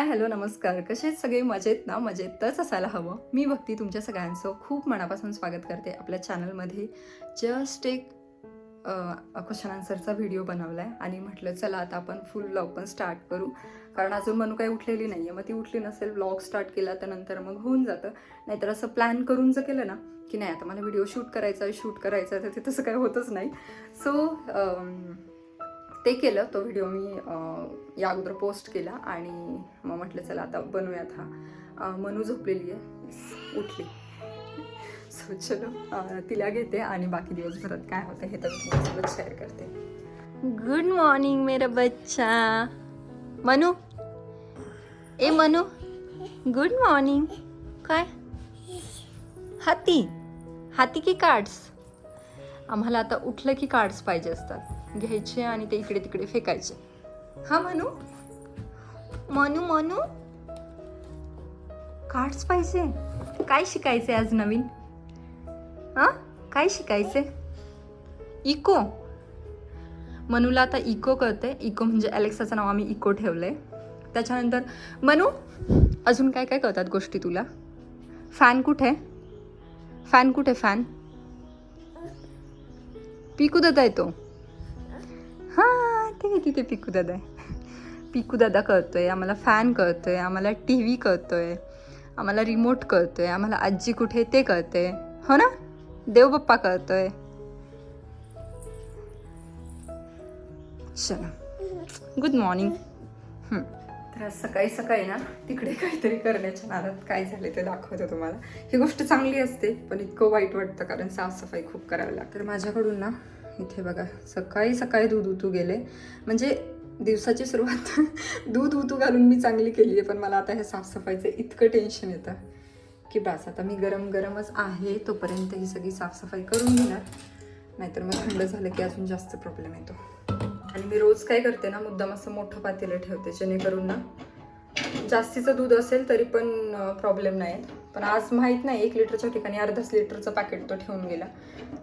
Hi hello नमस्कार. कसे सगळे? मजेत ना? मजेतच असायला हवं. मी भक्ती तुमच्या सगळ्यांचं खूप मनापासून स्वागत करते आपल्या चॅनलमध्ये. जस्ट एक क्वेश्चन आन्सरचा व्हिडिओ बनवला आहे आणि म्हटलं चला आता आपण फुल ब्लॉग पण स्टार्ट करू. कारण अजून मनू काही उठलेली नाही आहे मग ती उठली नसेल ब्लॉग स्टार्ट केला तर नंतर मग होऊन जातं. नाहीतर असं प्लॅन करून जर केलं ना की नाही आता मला व्हिडिओ शूट करायचा आहे शूट करायचा आहे तर ते तसं काही होतच नाही. सो ते केलं तो व्हिडिओ मी या अगोदर पोस्ट केला आणि मग म्हटलं चला आता बनवूयात हा. मनू झोपलेली आहे. उठली. सो चलो तिला घेते आणि बाकी दिवसभरात काय होतं हे तर तुमच्यासोबत शेअर करते. गुड मॉर्निंग मेरा बच्चा. मनू? ए मनू? गुड मॉर्निंग काय? हाती. हाती की कार्ड्स आम्हाला आता उठलं की कार्ड्स पाहिजे असतात. घ्यायचे आणि ते इकडे तिकडे फेकायचे. हा मनू? मनू मनू? कार्ड्स पाहिजे. काय शिकायचे आज नवीन? हा? काय शिकायचे इको. मनूला आता इको कळते इको म्हणजे अलेक्साचं नाव आम्ही इको ठेवलं आहे त्याच्यानंतर मनू अजून काय काय कळतात गोष्टी तुला? फॅन कुठे? फॅन कुठे फॅन? पिकू देता येतो ते तिथे पिकू दादा पिकू दादा कळतोय आम्हाला फॅन कळतोय आम्हाला टी व्ही कळतोय आम्हाला रिमोट कळतोय आम्हाला आजी कुठे ते कळतंय. हो ना? देवबाप्पा कळतोय. चला. गुड मॉर्निंग तर आज सकाळी सकाळी ना तिकडे काहीतरी करण्याच्या नादात काय झाले ते दाखवतं तुम्हाला. ही गोष्ट चांगली असते पण इतकं वाईट वाटतं कारण साफसफाई खूप करावी लागते. तर माझ्याकडून ना इथे बघा सकाळी सकाळी दूध उतू गेले. म्हणजे दिवसाची सुरुवात दूध उतू घालून मी चांगली केली आहे पण मला आता हे साफसफाईचं इतकं टेन्शन येतं की बस आता मी गरम गरमच आहे तोपर्यंत ही सगळी साफसफाई करून घेणार. नाहीतर मग थंड झालं की अजून जास्त प्रॉब्लेम येतो. आणि मी रोज काय करते ना मुद्दाम असं मोठं पातेलं ठेवते जेणेकरून ना जास्तीचं दूध असेल तरी पण प्रॉब्लेम नाही. पण आज माहीत नाही एक लिटरच्या ठिकाणी अर्धाच लिटरचं पॅकेट तो ठेवून गेला.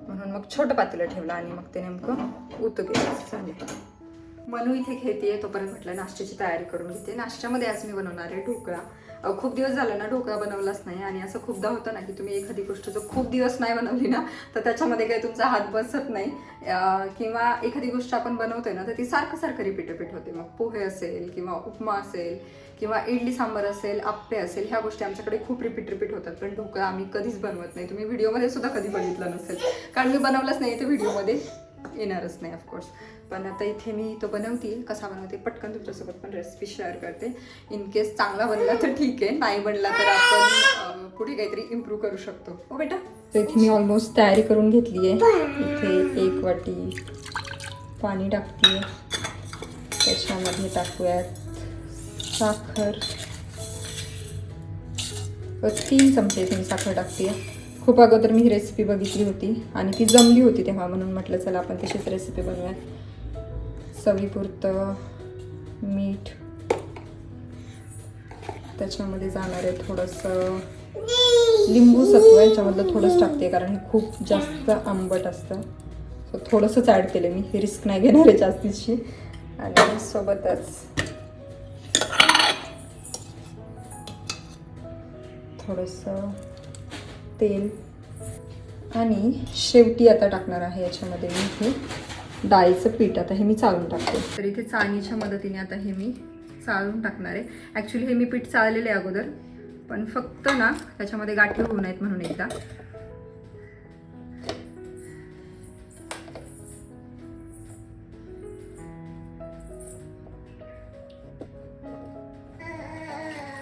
म्हणून मग छोटं पातेलं ठेवलं आणि मग ते नेमकं उतू गेलं. चालेल मनू इथे घेते तोपर्यंत म्हटलं नाश्त्याची तयारी करून घेते. नाश्त्यामध्ये आज मी बनवणार आहे ढोकळा. खूप दिवस झालं ना ढोकळा बनवलाच नाही आणि असं खूपदा होतं ना की तुम्ही एखादी गोष्ट जर खूप दिवस नाही बनवली ना तर त्याच्यामध्ये काही तुमचा हात बसत नाही. किंवा एखादी गोष्ट आपण बनवतोय ना तर ती सारखं सारखं रिपीट होते. मग पोहे असेल किंवा उपमा असेल किंवा इडली सांबार असेल आप्पे असेल ह्या गोष्टी आमच्याकडे खूप रिपीट रिपीट होतात. पण ढोकळा आम्ही कधीच बनवत नाही. तुम्ही व्हिडिओमध्ये सुद्धा कधी बघितलं नसेल. कारण मी बनवलंच नाही ते व्हिडिओमध्ये येणारच नाही ऑफकोर्स पण आता इथे मी तो बनवते कसा बनवते पटकन तुमच्यासोबत पण रेसिपी शेअर करते. इन केस चांगला बनला तर ठीक आहे नाही बनला तर आपण पुढे काहीतरी इम्प्रूव्ह करू शकतो. हो बेटा? तर इथे मी ऑलमोस्ट तयारी करून घेतली आहे इथे एक वाटी पाणी टाकते त्याच्यामध्ये टाकूयात साखर. तीन चमचे मी साखर टाकते खूप अगोदर मी ही रेसिपी बघितली होती आणि ती जमली होती तेव्हा म्हणून म्हटलं चला आपण तशीच रेसिपी बनवूया. चवीपुरतं मीठ. त्याच्यामध्ये जाणार आहे थोडंसं लिंबू सत्व याच्यामधलं थोडंच टाकते कारण हे खूप जास्त आंबट असतं. सो थोडंसंच ॲड केलं मी. ही रिस्क नाही घेणार आहे जास्तीची. आणि सोबतच थोडंसं तेल. आणि शेवटी आता टाकणार आहे याच्यामध्ये मी हे डाळीचं पीठ. आता हे मी चालून टाकते. तर इथे चाळणीच्या मदतीने आता हे मी चाळून टाकणार आहे. ॲक्च्युली हे मी पीठ चाळलेलं आहे अगोदर पण फक्त ना त्याच्यामध्ये गाठी होऊ नयेत म्हणून एकदा.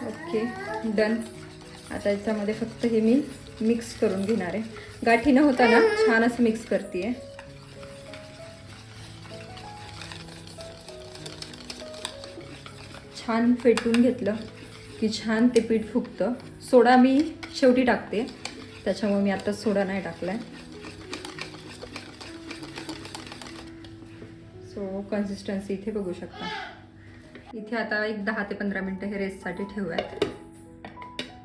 ओके डन आता याच्यामध्ये फक्त हे मी मिक्स करून घेणार आहे. गाठी न होता ना? छान असं मिक्स करते छान फेटून घेतलं की छान ते पीठ फुगतं. सोडा मी शेवटी टाकते. त्याच्यामुळे मी आता सोडा नाही टाकलाय. सो कन्सिस्टन्सी इथे बघू शकता. इथे आता एक दहा ते पंधरा मिनटं हे रेस्टसाठी ठेवूयात.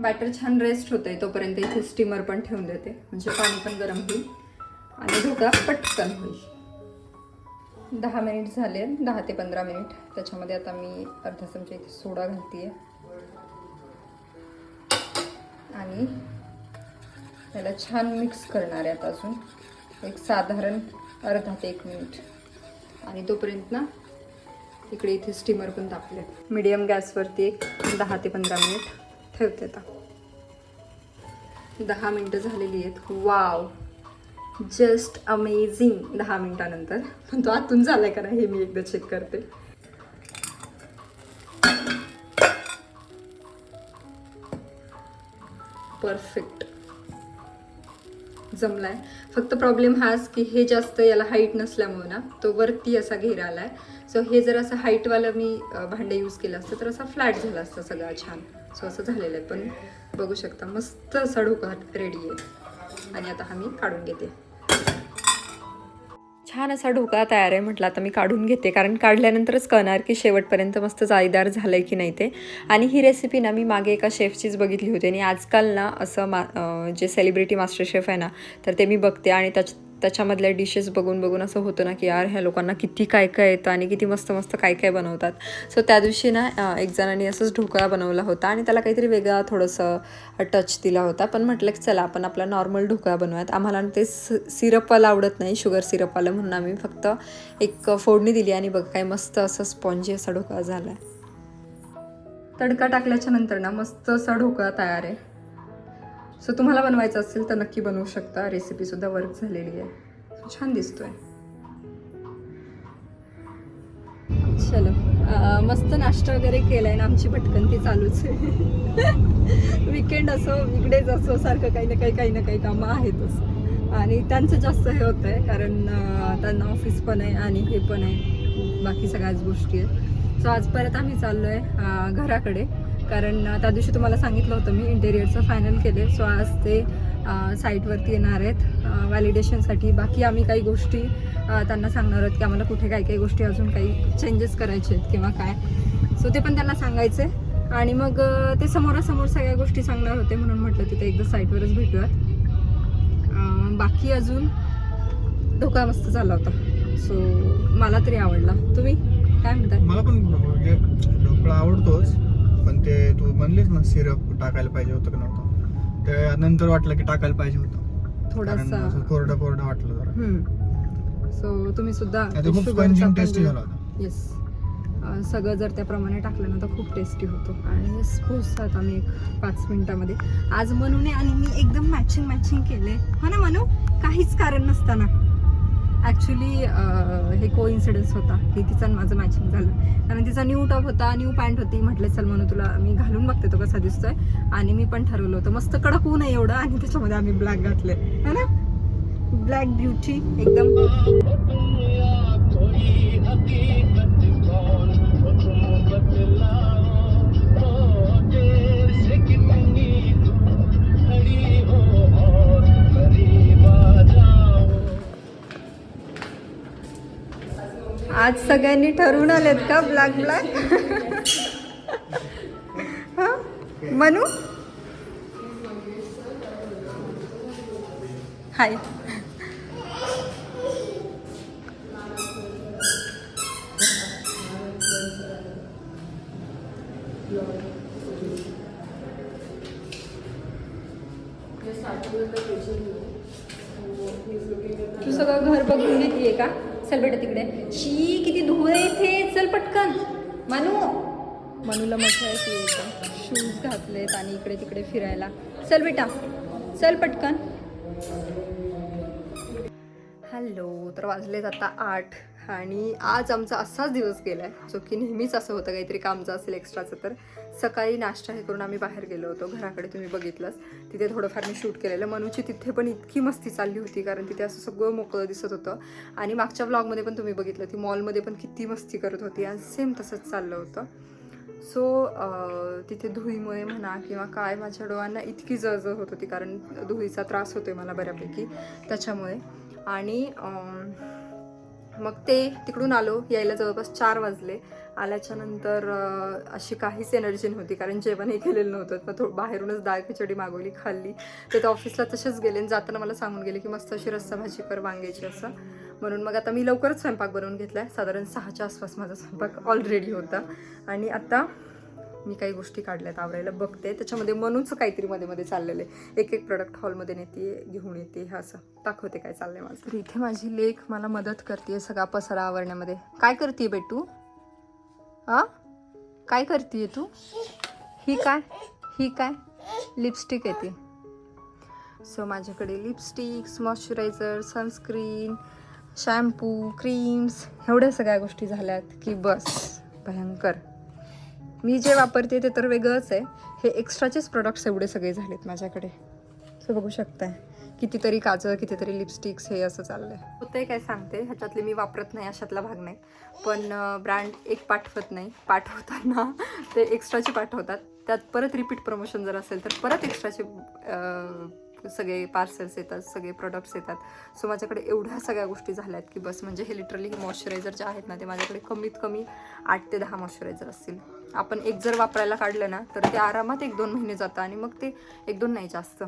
बॅटर छान रेस्ट होतंय तोपर्यंत इथे स्टीमर पण ठेवून देते. म्हणजे पाणी पण गरम होईल. आणि ढोकळा पटकन होईल. दहा मिनिट झाले दहा ते पंधरा मिनिट. त्याच्यामध्ये आता मी अर्धा चमचा इथे सोडा घालते आणि त्याला छान मिक्स करणार आहे आता अजून. एक साधारण अर्धा ते एक मिनिट. आणि तोपर्यंत ना इकडे इथे स्टीमर पण तापले मीडियम गॅसवरती एक दहा ते पंधरा मिनिट. ठेवते आता. दहा मिनटं झालेली आहेत. वाव जस्ट अमेझिंग दहा मिनटानंतर. पण तो आतून झालाय का नाही हे मी एकदा चेक करते. परफेक्ट जमलाय. फक्त प्रॉब्लेम हाच की हे जास्त याला हाईट नसल्यामुळे ना तो वरती असा घेर आलाय. सो हे जर असं हाईटवालं मी भांडे यूज केलं असतं तर असा फ्लॅट झाला असता सगळा छान. सो असं झालेलं आहे. पण बघू शकता मस्त असा ढोका रेडी आहे. आणि आता हा मी काढून घेते. छान असा ढोकळा तयार आहे म्हटलं आता मी काढून घेते. कारण काढल्यानंतरच कळणार की शेवटपर्यंत मस्त जाळीदार झालं आहे की नाही ते. आणि ही रेसिपी ना मी मागे एका शेफचीच बघितली होती आणि आजकाल ना असं मा जे सेलिब्रिटी मास्टर शेफ आहे ना तर ते मी बघते आणि त्याच त्याच्यामधल्या डिशेस बघून बघून असं होतं ना की यार ह्या लोकांना किती काय काय येतं आणि किती मस्त मस्त काय काय बनवतात. सो त्या दिवशी ना एक जणांनी असंच ढोकळा बनवला होता आणि त्याला काहीतरी वेगळा थोडंसं टच दिला होता. पण म्हटलं की चला आपण आपला नॉर्मल ढोकळा बनवूयात. आम्हाला ते सिरपवाला आवडत नाही शुगर सिरपवालं म्हणून आम्ही फक्त एक फोडणी दिली आणि बघ काय मस्त असं स्पॉन्जी असा ढोकळा झाला आहे तडका टाकल्याच्या नंतर ना मस्त असा ढोकळा तयार आहे. सो तुम्हाला बनवायचं असेल तर नक्की बनवू शकता. रेसिपीसुद्धा वर्क झालेली आहे. So, छान दिसतोय. चलो. मस्त नाश्ता वगैरे केलाय ना आमची भटकंती चालूच आहे. विकेंड असो इकडेच असो सारखं काही ना काही काही ना काही कामं आहेतच. आणि त्यांचं जास्त हे होतं आहे कारण त्यांना ऑफिस पण आहे आणि हे पण आहे. बाकी सगळ्याच गोष्टी आहेत. सो आज परत आम्ही चाललो आहे घराकडे. कारण त्या दिवशी तुम्हाला सांगितलं होतं मी इंटेरियरचं फायनल केले सो आज ते साईटवरती येणार आहेत व्हॅलिडेशनसाठी बाकी आम्ही काही गोष्टी त्यांना सांगणार आहोत की आम्हाला कुठे काही काही गोष्टी अजून काही चेंजेस करायचे आहेत किंवा काय. सो ते पण त्यांना सांगायचे आणि मग ते समोरासमोर सगळ्या गोष्टी सांगणार होते म्हणून म्हटलं तिथे एकदा साईटवरच भेटूयात. बाकी अजून धोका मस्त झाला होता. सो मला तरी आवडला. तुम्ही? काय म्हणताय? मला पण म्हणजे ढोकळा आवडतोच. पण ते तू म्हणलीस ना सिरप टाकायला पाहिजे होतं का नव्हतं. ते नंतर वाटलं की टाकायला पाहिजे होतं. थोडासा कोरडं कोरडं वाटलं जरा. सो तुम्ही सुद्धा खूप टेस्टी झाला होता. येस सगळं जर त्याप्रमाणे टाकलं ना तर खूप टेस्टी होतो. आणि पोचतात आम्ही एक पाच मिनिटामध्ये. आज मनूने आणि मी एकदम मॅचिंग मॅचिंग केले. हो ना मनू? काहीच कारण नसताना. ॲक्च्युली हे को इन्सिडन्स होता की तिचं आणि माझं मॅचिंग झालं. कारण तिचा न्यू टॉप होता न्यू पॅन्ट होती. म्हटलं चल म्हणून तुला मी घालून बघते तो कसा दिसतोय. आणि मी पण ठरवलं होतं मस्त कडक होऊ नये एवढं. आणि त्याच्यामध्ये आम्ही ब्लॅक घातले. है ना? ब्लॅक ब्युटी एकदम. आज सगळ्यांनी ठरवून आलेत का? ब्लॅक ब्लॅक हा? मनू? हाय तू सगळं घर बघून घेतलीये का? चल बेटा तिकडे. शी किती धूळ आहे इथे. चल पटकन. मानू. मनूला मजा येते शूज घातलेत आणि इकडे तिकडे फिरायला. चल बेटा. चल पटकन. हॅलो तर वाजलेत आता आठ. आणि आज आमचा असाच दिवस गेला आहे जो की नेहमीच असं होतं काहीतरी कामचं असेल एक्स्ट्राचं तर. सकाळी नाश्ता हे करून आम्ही बाहेर गेलो होतो घराकडे तुम्ही बघितलंच. तिथे थोडंफार मी शूट केलेलं. मनूची तिथे पण इतकी मस्ती चालली होती कारण तिथे असं सगळं मोकळं दिसत होतं. आणि मागच्या ब्लॉगमध्ये पण तुम्ही बघितलं ती मॉलमध्ये पण किती मस्ती करत होती आणि सेम तसंच चाललं होतं. सो तिथे धुळीमुळे म्हणा किंवा काय माझ्या डोळ्यांना इतकी जळजळ होत होती कारण धुळीचा त्रास होतोय मला बऱ्यापैकी त्याच्यामुळे. आणि मग ते तिकडून आलो यायला जवळपास चार वाजले. आल्याच्यानंतर अशी काहीच एनर्जी नव्हती कारण जेवणही केलेलं नव्हतं. मग थोडं बाहेरूनच डाळ खिचडी मागवली खाल्ली. ते तर ऑफिसला तसेच गेले आणि जाताना मला सांगून गेले की मस्त अशी रस्सा भाजी कर वांग्याची असं. म्हणून मग आता मी लवकरच स्वयंपाक बनवून घेतला आहे साधारण सहाच्या आसपास माझा स्वयंपाक ऑलरेडी होता. आणि आता मी काही गोष्टी काढल्यात आवरायला बघते. त्याच्यामध्ये मनूचं काहीतरी मध्ये मध्ये चाललेलं आहे. एक एक प्रोडक्ट हॉलमध्ये नेते घेऊन येते हे असं. दाखवते काय चाललंय माझं. तर इथे माझी लेख मला मदत करते सगळा पसारा आवरण्यामध्ये. काय करते बेटू हा काय करते तू? ही काय? ही काय? लिपस्टिक आहे ती. सो माझ्याकडे lipsticks moisturiser sunscreen shampoo creams एवढ्या सगळ्या गोष्टी झाल्यात की बस. भयंकर. मी जे वापरते ते तर वेगळंच आहे. हे एक्स्ट्राचेच प्रोडक्ट्स एवढे सगळे झालेत माझ्याकडे. सो बघू शकताय. कितीतरी काजळ कितीतरी लिपस्टिक्स हे असं चाललंय. होतंय काय सांगते. ह्याच्यातले मी वापरत नाही अशातला भाग नाही. पण ब्रँड एक पाठवत नाही. पाठवताना ते एक्स्ट्राचे पाठवतात. त्यात परत रिपीट प्रमोशन जर असेल तर परत एक्स्ट्राचे सगळे पार्सल्स येतात सगळे प्रोडक्ट्स येतात. सो माझ्याकडे एवढ्या सगळ्या गोष्टी झाल्या आहेत की बस म्हणजे हे लिटरली हे मॉइश्चरायझर जे आहेत ना ते माझ्याकडे कमीत कमी आठ ते दहा मॉइश्चरायझर असतील. आपण एक जर वापरायला काढलं ना तर ते आरामात एक दोन महिने जातं आणि मग ते एक दोन नाही जास्त.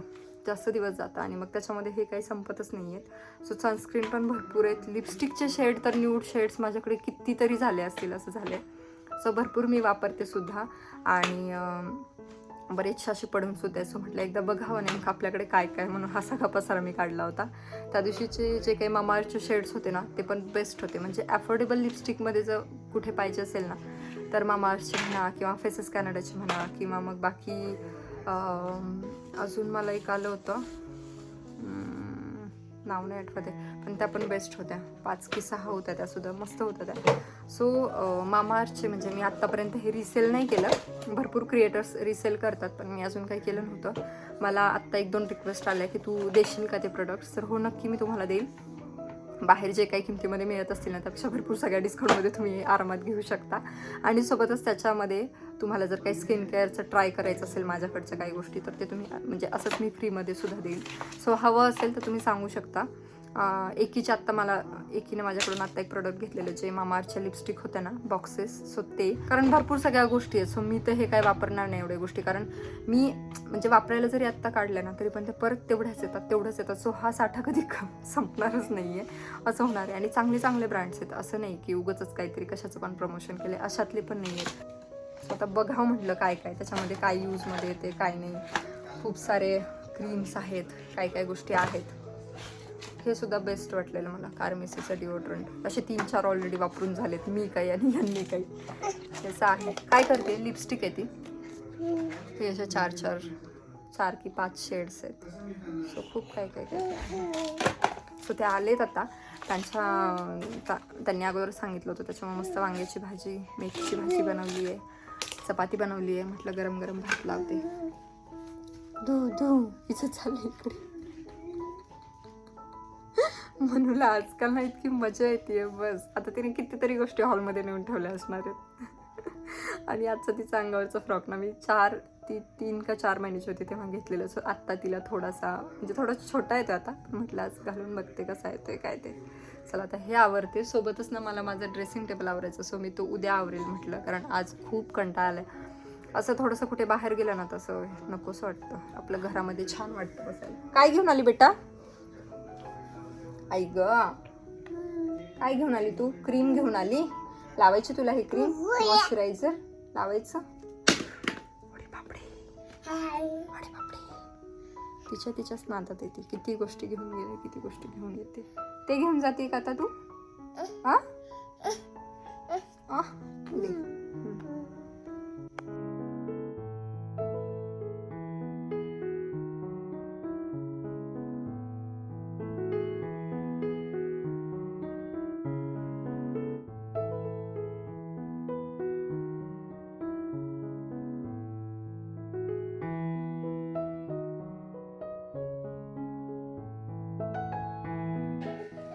जास्त दिवस जातं आणि मग त्याच्यामध्ये हे काही संपतच नाही आहेत सो सनस्क्रीन पण भरपूर आहेत. लिपस्टिकचे शेड तर न्यूड शेड्स माझ्याकडे कितीतरी झाले असतील असं झाले सो भरपूर मी वापरते सुद्धा. आणि बरेचशा बरेचसे असे पडून सुद्धा आहे. सो म्हटलं एकदा बघावं नेमकं आपल्याकडे काय काय म्हणून हा सगळा पसारा मी काढला होता. त्या दिवशीचे जे काही मामाचे शेड्स होते ना ते पण बेस्ट होते. म्हणजे ॲफोर्डेबल लिपस्टिकमध्ये जर कुठे पाहिजे असेल ना तर मामाअर्थचे म्हणा किंवा फेसेस कॅनडाचे म्हणा किंवा मग बाकी अजून मला एक आलं होतं. नाव नाही आठवत आहे पण त्या पण बेस्ट होत्या. पाच की सहा होत्या त्या सुद्धा मस्त होत्या त्या. सो मामाअर्थचे म्हणजे मी आत्तापर्यंत हे रिसेल नाही केलं. भरपूर क्रिएटर्स रिसेल करतात पण मी अजून काही केलं नव्हतं. मला आत्ता एक दोन रिक्वेस्ट आल्या की तू देशील का ते प्रोडक्ट्स तर हो नक्की मी तुम्हाला देईल. बाहेर जे काही किमतीमध्ये मिळत असतील ना त्यापेक्षा भरपूर सगळ्या डिस्काउंटमध्ये तुम्ही आरामात घेऊ शकता. आणि सोबतच त्याच्यामध्ये तुम्हाला जर काही स्किन केअरचं ट्राय करायचं असेल माझ्याकडच्या काही गोष्टी तर ते तुम्ही म्हणजे असंच मी फ्रीमध्ये सुद्धा देईल. सो हवं असेल तर तुम्ही सांगू शकता. एकीच्या एकीचे आत्ता मला एकीने माझ्याकडून आत्ता एक प्रोडक्ट घेतलेलं जे मामाअर्थच्या लिपस्टिक होत्या ना बॉक्सेस सो ते कारण भरपूर सगळ्या गोष्टी आहेत. सो मी तर हे काय वापरणार नाही एवढ्या गोष्टी. कारण मी म्हणजे वापरायला जरी आत्ता काढल्या ना तरी पण ते परत तेवढ्याच येतात तेवढंच येतात. सो हा साठा कधी संपणारच नाही आहे असं होणार आहे. आणि चांगले चांगले ब्रँड्स आहेत. असं नाही की उगच काहीतरी कशाचं पण प्रमोशन केले अशातले पण नाही आहेत सो आता बघावं म्हटलं काय काय. त्याच्यामध्ये काय यूजमध्ये येते काय नाही. खूप सारे क्रीम्स आहेत. काय काय गोष्टी आहेत. हे सुद्धा बेस्ट वाटलेलं मला. कार्मेसीचं डिओड्रंट असे तीन चार ऑलरेडी वापरून झालेत. मी काही आणि यांनी काही. त्याचं आहे. काय करते? लिपस्टिक आहे ती. हे अशा चार चार चार की पाच शेड्स आहेत. सो खूप काय काय काय सो ते आलेत आता. त्यांच्या त्यांनी अगोदर सांगितलं होतं. त्याच्यामुळे मस्त वांग्याची भाजी मेथीची भाजी बनवली आहे. चपाती बनवली आहे. म्हटलं गरम गरम भात लावते. धू धू. इथं चाललं इकडे. मनूला आजकाल ना इतकी मजा येते बस. आता तिने कितीतरी गोष्टी हॉलमध्ये नेऊन ठेवल्या असणार आहेत. आणि आजचा तिचा अंगावरचा फ्रॉक ना मी चार ती तीन का चार महिन्याची होती तेव्हा घेतलेलं. सो आत्ता तिला थोडासा म्हणजे थोडा छोटा येतो आता. म्हटलं आज घालून बघते कसा येतोय काय ते. चला आता हे आवरते. सोबतच ना मला माझं ड्रेसिंग टेबल आवरायचं. सो मी तो उद्या आवरेल म्हटलं कारण आज खूप कंटाळा आलाय. असं थोडंसं कुठे बाहेर गेलं ना तसं नकोसं वाटतं. आपलं घरामध्ये छान वाटतं बसायला. काय घेऊन आली बेटा? आई ग. काय घेऊन आली तू? क्रीम घेऊन आली? लावायची तुला हे क्रीम? मॉइश्चरायझर लावायचं? तिच्या तिच्याच नादात येते किती गोष्टी घेऊन गेले किती गोष्टी घेऊन येते. ते घेऊन जाते का आता तू? हा आ?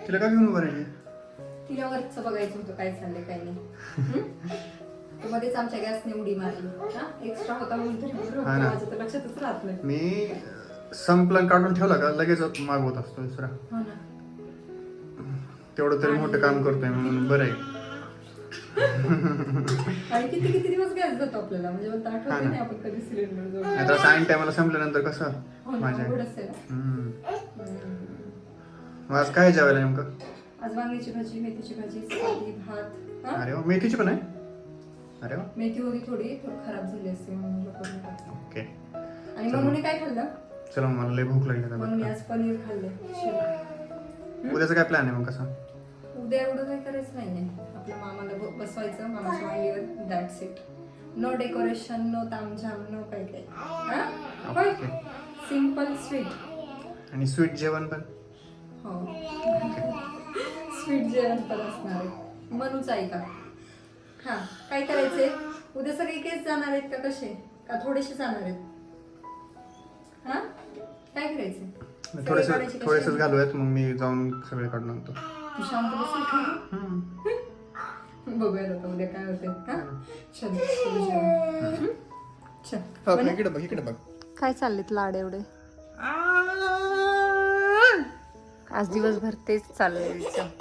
तिला काय घेऊन उभं राहिली तिला वरचं बघायचं होतं काय चाललंय काय नाही? तर मध्येच आमच्या गॅसने उडी मारली एक्स्ट्रा होता म्हणून तरी बरं होतं. हा ना. माझ्या तर लक्षातच राहत नाही मी संपलं काढून ठेवला का लगेच मागवत असतो दुसरा हो ना तेवढं तरी मोठं काम करतोय म्हणून बरं आहे आणि किती किती दिवस गॅस जातो आपल्याला म्हणजे मला तर हा आठवत ना. नाही आपण कधी सिलेंडर नाहीतर असं ऐन टायमाला संपल्यानंतर कसं हो माझ्या. हम्म. हम्म. मग आज काय जेवायला नेमकं? आज वांग्याची भाजी मेथीची भाजी चपाती भात. हा? अरे वा मेथीची पण आहे? अरे वा. मेथी होती थोडी थोडी खराब झाली असते म्हणून टाकते. ओके. आणि म्हणून काय खाल्लं? चला मला लय भूक लागली आता म्हणून मी बघ. आज पनीर खाल्ले शिरा. उद्याचा काय प्लॅन आहे मग कसा? उद्या एवढं काही करायचं नाहीये आपल्या मामाला ब- बसवायचं मामाच्या मांडीवर that's it no decoration no तामझाम नो काही काही हा? होय. सिंपल स्वीट आणि स्वीट जेवण पण? हो. स्वीट जेवण पण असणार आहे. मनूच ऐका हा काय करायचंय? उद्या सगळे केस जाणार आहेत का कसे? का थोडेसे जाणार आहेत? हा? काय करायचंय? थोडेसे? थोडेसेच घालूयात मग मी जाऊन सगळे काढून आणतो. तू शांत बसेल का? बघूयात आता उद्या काय होते हा? चल चल इकडे बघ इकडे बघ. काय चाललेत लाड एवढे? आज दिवसभर तेच चाललंय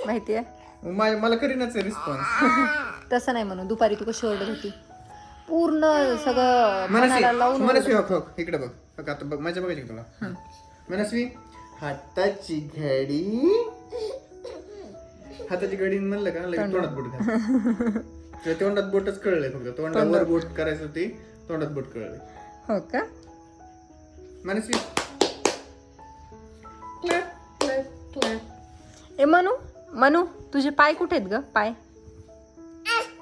माहितीये मला करीनाच रिस्पॉन्स तसं नाही म्हणून दुपारी तू कशी ओरडत होती? पूर्ण सगळं मनाला लावून मनस्वी इकडे बघ. बघ आता बघ माझ्या बघायची तुला? मनस्वी हाताची घडी. हाताची घडी म्हणलं का? लगेच तोंडात. बोट तोंडात बोटच कळलंय फक्त. तोंडावर बोट करायचं होती तोंडात बोट कळलंय. हो का? मनस्वी. ए मनू मनू तुझे पाय कुठे आहेत ग? पाय.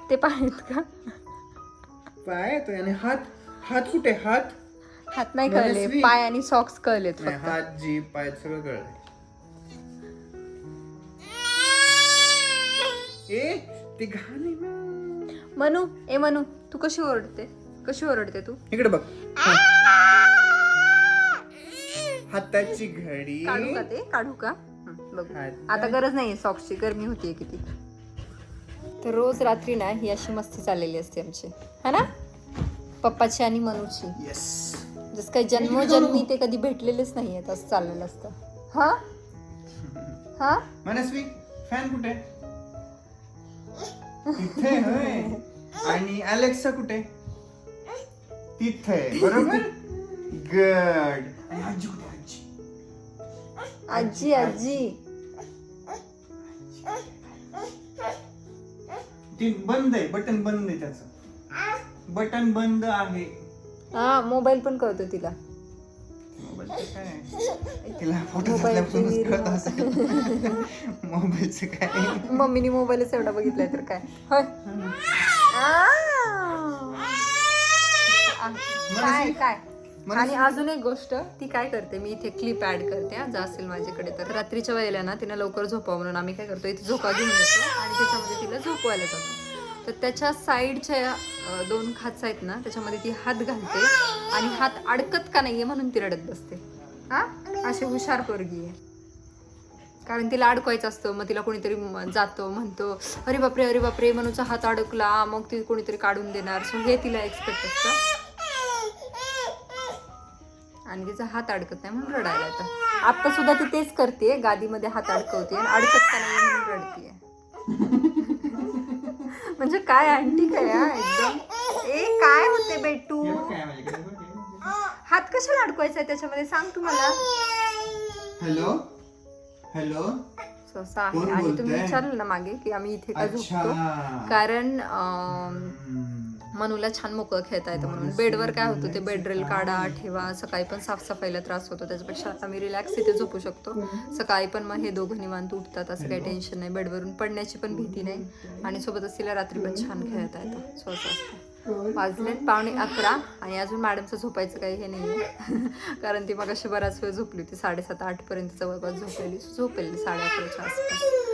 ते पाय आहेत का? पाय येतोय आणि हात हात कुठे हात? हात नाही कळले. मनस्वी. पाय आणि सॉक्स कळलेत नाही फक्त. हात जीभ पाय सगळं कळलंय. ए ते घाण आहे ना. मनू ए मनू तू कशी ओरडते? कशी ओरडते तू? इकडे बघ. हाताची घडी. काढू का ते? काढू का? बघू. आता गरज नाहीये सॉक्सची गरमी होतीये किती. तर रोज रात्री ना ही अशी मस्ती चाललेली असते आमची. है ना? पप्पाची आणि मनूची. येस जसं काही जन्मोजन्मी ते कधी भेटलेलेच नाहीये असं चाललेलं असतं. हा? हा? मनस्वी फॅन कुठे? तिथे आणि अलेक्सा कुठे? तिथे. बरोबर? गड आजी कुठे? आजी. आजी आजी. ती बंद आहे बटन बंद आहे त्याचं. बटन बंद आहे. हा मोबाईल पण कळतो तिला. मोबाईलचं काय? तिला फोटो मोबाईलची घातल्यापासूनच कळत remote. असेल. मोबाईलचं काय? मम्मीनी मोबाईलच एवढा बघितलाय तर काय? होय. आ. काय काय? आणि अजून एक गोष्ट ती काय करते मी इथे क्लिप ऍड करते जा असेल माझ्याकडे तर. रात्रीच्या वेळेला ना तिने लवकर झोपावं म्हणून आम्ही काय करतो इथे झोका घेऊन येतो आणि त्याच्यामध्ये तिला झोपवायला जातो. तर त्याच्या साईडच्या दोन खाच आहेत ना त्याच्यामध्ये ती हात घालते आणि हात अडकत का नाहीये म्हणून ती रडत बसते. हा? अशी हुशार पोरगी आहे. कारण तिला अडकवायचं असतं मग तिला कोणीतरी जातो म्हणतो अरे बापरे अरे बापरे मनूचा हात अडकला मग ती कोणीतरी काढून देणार. सो हे तिला एक्सपेक्ट असतं. आणि तिचा हात अडकत नाही म्हणून रडायला येतं. आता सुद्धा ती तेच करते गादीमध्ये हात अडकवते आणि अडकत नाही म्हणून रडतीये. म्हणजे काय आंटी काय एकदम. ए काय होते बेटू? हात कशाला अडकवायचा आहे त्याच्यामध्ये? सांग तू मला हॅलो? हॅलो? असं आहे. आणि तुम्ही? विचारलं ना मागे की आम्ही इथे का झोपतो? कारण. मनूला छान मोकळं खेळता येतं म्हणून. बेडवर काय होतं ते? बेडरेल काढा ठेवा सकाळी पण साफसफाईला त्रास होतो. त्याच्यापेक्षा आम्ही रिलॅक्स इथे झोपू शकतो. सकाळी पण मग हे दोघं निवांत उठतात असं काही टेन्शन नाही. बेडवरून पडण्याची पण भीती नाही. आणि सोबतच तिला रात्री पण छान खेळता येतं. सो असं असतं वाजलेत पावणे अकरा आणि अजून मॅडमचं झोपायचं काही हे नाही कारण ती मग अशी बराच वेळ झोपली होती. साडेसात आठपर्यंत जवळपास झोपलेली झोपेली साडे अकराच्या आसपास.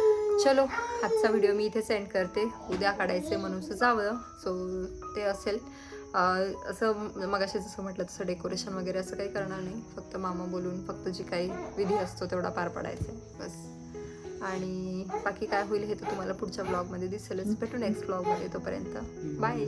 चलो आजचा व्हिडिओ मी इथे सेंड करते. उद्या काढायचे म्हणून जावं सो ते असेल. असं मगाशी जसं म्हटलं तसं डेकोरेशन वगैरे असं काही करणार नाही. फक्त मामा बोलून फक्त जी काही विधी असतो तेवढा पार पडायचा आहे बस. आणि बाकी काय होईल हे तर तुम्हाला पुढच्या ब्लॉगमध्ये दिसेलच. भेटू नेक्स्ट ब्लॉगमध्ये तोपर्यंत. बाय